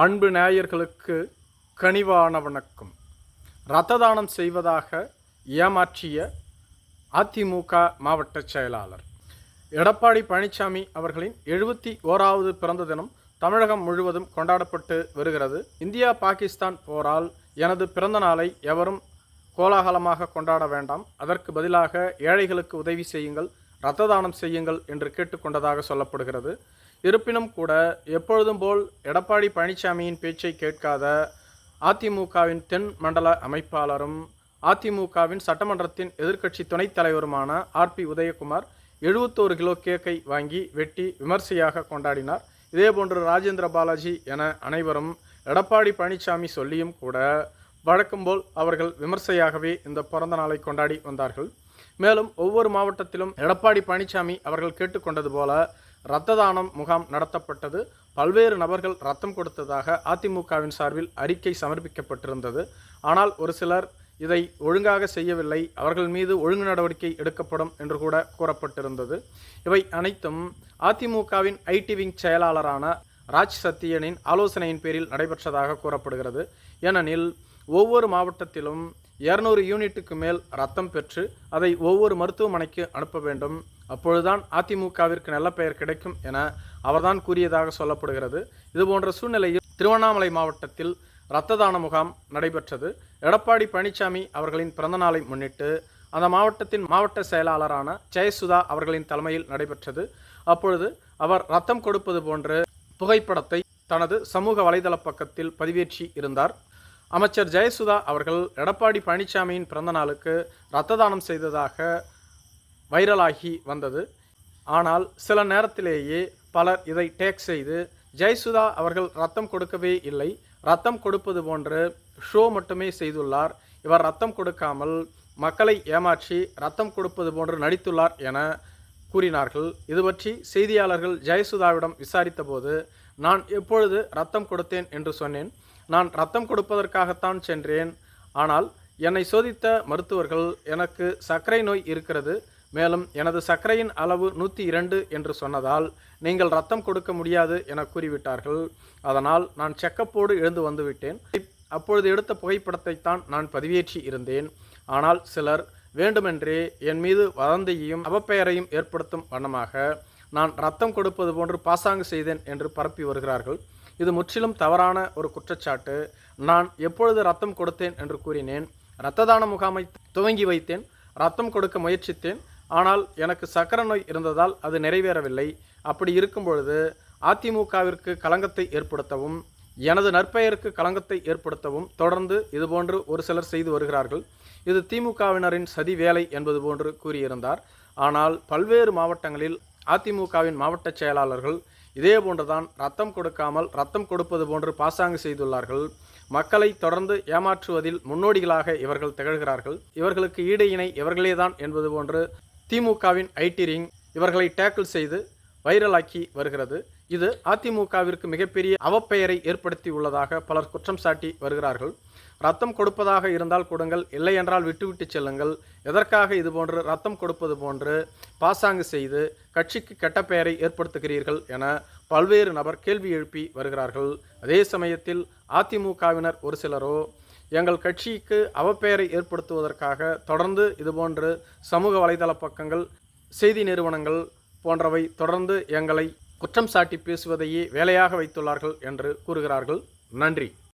அன்பு நேயர்களுக்கு கனிவான வணக்கம். இரத்த தானம் செய்வதாக ஏமாற்றிய அதிமுக மாவட்ட செயலாளர் எடப்பாடி பழனிசாமி அவர்களின் எழுபத்தி ஓராவது பிறந்த தினம் தமிழகம் முழுவதும் கொண்டாடப்பட்டு வருகிறது. இந்தியா பாகிஸ்தான் போரால் எனது பிறந்த நாளை எவரும் கோலாகலமாக கொண்டாட வேண்டாம். அதற்கு பதிலாக ஏழைகளுக்கு உதவி செய்யுங்கள் இரத்த தானம் செய்யுங்கள் என்று கேட்டுக்கொண்டதாக சொல்லப்படுகிறது. இருப்பினும் கூட எப்பொழுதும் போல் எடப்பாடி பழனிசாமியின் பேச்சை கேட்காத அதிமுகவின் தென் மண்டல அமைப்பாளரும் அதிமுகவின் சட்டமன்றத்தின் எதிர்க்கட்சி துணைத் தலைவருமான ஆர்பி உதயகுமார் எழுபத்தோரு கிலோ கேக்கை வாங்கி வெட்டி விமர்சையாக கொண்டாடினார். இதேபோன்று ராஜேந்திர பாலாஜி என அனைவரும் எடப்பாடி பழனிசாமி சொல்லியும் கூட வழக்கம்போல் அவர்கள் விமர்சையாகவே இந்த பிறந்த நாளை கொண்டாடி வந்தார்கள். மேலும் ஒவ்வொரு மாவட்டத்திலும் எடப்பாடி பழனிசாமி அவர்கள் கேட்டுக்கொண்டது போல இரத்த தானம் முகாம் நடத்தப்பட்டது. பல்வேறு நபர்கள் ரத்தம் கொடுத்ததாக அதிமுகவின் சார்பில் அறிக்கை சமர்ப்பிக்கப்பட்டிருந்தது. ஆனால் ஒரு சிலர் இதை ஒழுங்காக செய்யவில்லை. அவர்கள் மீது ஒழுங்கு நடவடிக்கை எடுக்கப்படும் என்று கூட கூறப்பட்டிருந்தது. இவை அனைத்தும் அதிமுகவின் ஐடி விங் செயலாளரான ராஜ் சத்தியனின் ஆலோசனையின் பேரில் நடைபெற்றதாக கூறப்படுகிறது. ஏனெனில் ஒவ்வொரு மாவட்டத்திலும் இருநூறு யூனிட்டுக்கு மேல் ரத்தம் பெற்று அதை ஒவ்வொரு மருத்துவமனைக்கு அனுப்ப வேண்டும். அப்பொழுதுதான் அதிமுகவிற்கு நல்ல பெயர் கிடைக்கும் என அவர்தான் கூறியதாக சொல்லப்படுகிறது. இதுபோன்ற சூழ்நிலையில் திருவண்ணாமலை மாவட்டத்தில் இரத்த தான முகாம் நடைபெற்றது. எடப்பாடி பழனிசாமி அவர்களின் பிறந்தநாளை முன்னிட்டு அந்த மாவட்டத்தின் மாவட்ட செயலாளரான ஜெயசுதா அவர்களின் தலைமையில் நடைபெற்றது. அப்பொழுது அவர் ரத்தம் கொடுப்பது போன்ற புகைப்படத்தை தனது சமூக வலைதள பக்கத்தில் பதிவேற்றி இருந்தார். அமைச்சர் ஜெயசுதா அவர்கள் எடப்பாடி பழனிசாமியின் பிறந்த நாளுக்கு இரத்த தானம் செய்ததாக வைரலாகி வந்தது. ஆனால் சில நேரத்திலேயே பலர் இதை டேக் செய்து ஜெயசுதா அவர்கள் ரத்தம் கொடுக்கவே இல்லை. ரத்தம் கொடுப்பது போன்று ஷோ மட்டுமே செய்துள்ளார். இவர் ரத்தம் கொடுக்காமல் மக்களை ஏமாற்றி ரத்தம் கொடுப்பது போன்று நடித்துள்ளார் என கூறினார்கள். இது பற்றி செய்தியாளர்கள் ஜெயசுதாவிடம் விசாரித்தபோது நான் எப்பொழுது ரத்தம் கொடுத்தேன்? என்று சொன்னேன். நான் ரத்தம் கொடுப்பதற்காகத்தான் சென்றேன். ஆனால் என்னை சோதித்த மருத்துவர்கள் எனக்கு சர்க்கரை நோய் இருக்கிறது. மேலும் எனது சர்க்கரையின் அளவு நூற்றி இரண்டு என்று சொன்னதால் நீங்கள் ரத்தம் கொடுக்க முடியாது என கூறிவிட்டார்கள். அதனால் நான் செக்கப்போடு எழுந்து வந்துவிட்டேன் அப்பொழுது எடுத்த புகைப்படத்தை தான் நான் பதிவேற்றி இருந்தேன். ஆனால் சிலர் வேண்டுமென்றே என் மீது வதந்தியையும் அவப்பெயரையும் ஏற்படுத்தும் வண்ணமாக நான் ரத்தம் கொடுப்பது போன்று பாசாங்கு செய்தேன் என்று பரப்பி வருகிறார்கள். இது முற்றிலும் தவறான ஒரு குற்றச்சாட்டு. நான் எப்பொழுது ரத்தம் கொடுத்தேன் என்று கூறினேன். இரத்த தான முகாமை துவங்கி வைத்தேன். ரத்தம் கொடுக்க முயற்சித்தேன். ஆனால் எனக்கு சக்கர நோய் இருந்ததால் அது நிறைவேறவில்லை. அப்படி இருக்கும் பொழுது அதிமுகவிற்கு களங்கத்தை ஏற்படுத்தவும் எனது நற்பெயருக்கு களங்கத்தை ஏற்படுத்தவும் தொடர்ந்து இதுபோன்று ஒரு சிலர் செய்து வருகிறார்கள். இது திமுகவினரின் சதி வேலை என்பது போன்று கூறியிருந்தார். ஆனால் பல்வேறு மாவட்டங்களில் அதிமுகவின் மாவட்ட செயலாளர்கள் இதே போன்றுதான் ரத்தம் கொடுக்காமல் ரத்தம் கொடுப்பது போன்று பாசாங்கு செய்துள்ளார்கள். மக்களை தொடர்ந்து ஏமாற்றுவதில் முன்னோடிகளாக இவர்கள் திகழ்கிறார்கள். இவர்களுக்கு ஈடு இணை இவர்களேதான் என்பது போன்று திமுகவின் ஐடி ரிங் இவர்களை டேக்கிள் செய்து வைரலாக்கி வருகிறது. இது அதிமுகவிற்கு மிகப்பெரிய அவப்பெயரை ஏற்படுத்தி உள்ளதாக பலர் குற்றம் சாட்டி வருகிறார்கள். ரத்தம் கொடுப்பதாக இருந்தால் கொடுங்கள் இல்லை என்றால் விட்டுவிட்டு செல்லுங்கள். எதற்காக இதுபோன்று ரத்தம் கொடுப்பது போன்று பாசாங்கு செய்து கட்சிக்கு கெட்ட பெயரை ஏற்படுத்துகிறீர்கள் என பல்வேறு நபர் கேள்வி எழுப்பி வருகிறார்கள். அதே சமயத்தில் அதிமுகவினர் ஒரு சிலரோ எங்கள் கட்சிக்கு அவப்பெயரை ஏற்படுத்துவதற்காக தொடர்ந்து இதுபோன்று சமூக வலைதள பக்கங்கள் செய்தி நிறுவனங்கள் போன்றவை தொடர்ந்து எங்களை குற்றம் சாட்டி பேசுவதையே வேலையாக வைத்துள்ளார்கள் என்று கூறுகிறார்கள். நன்றி.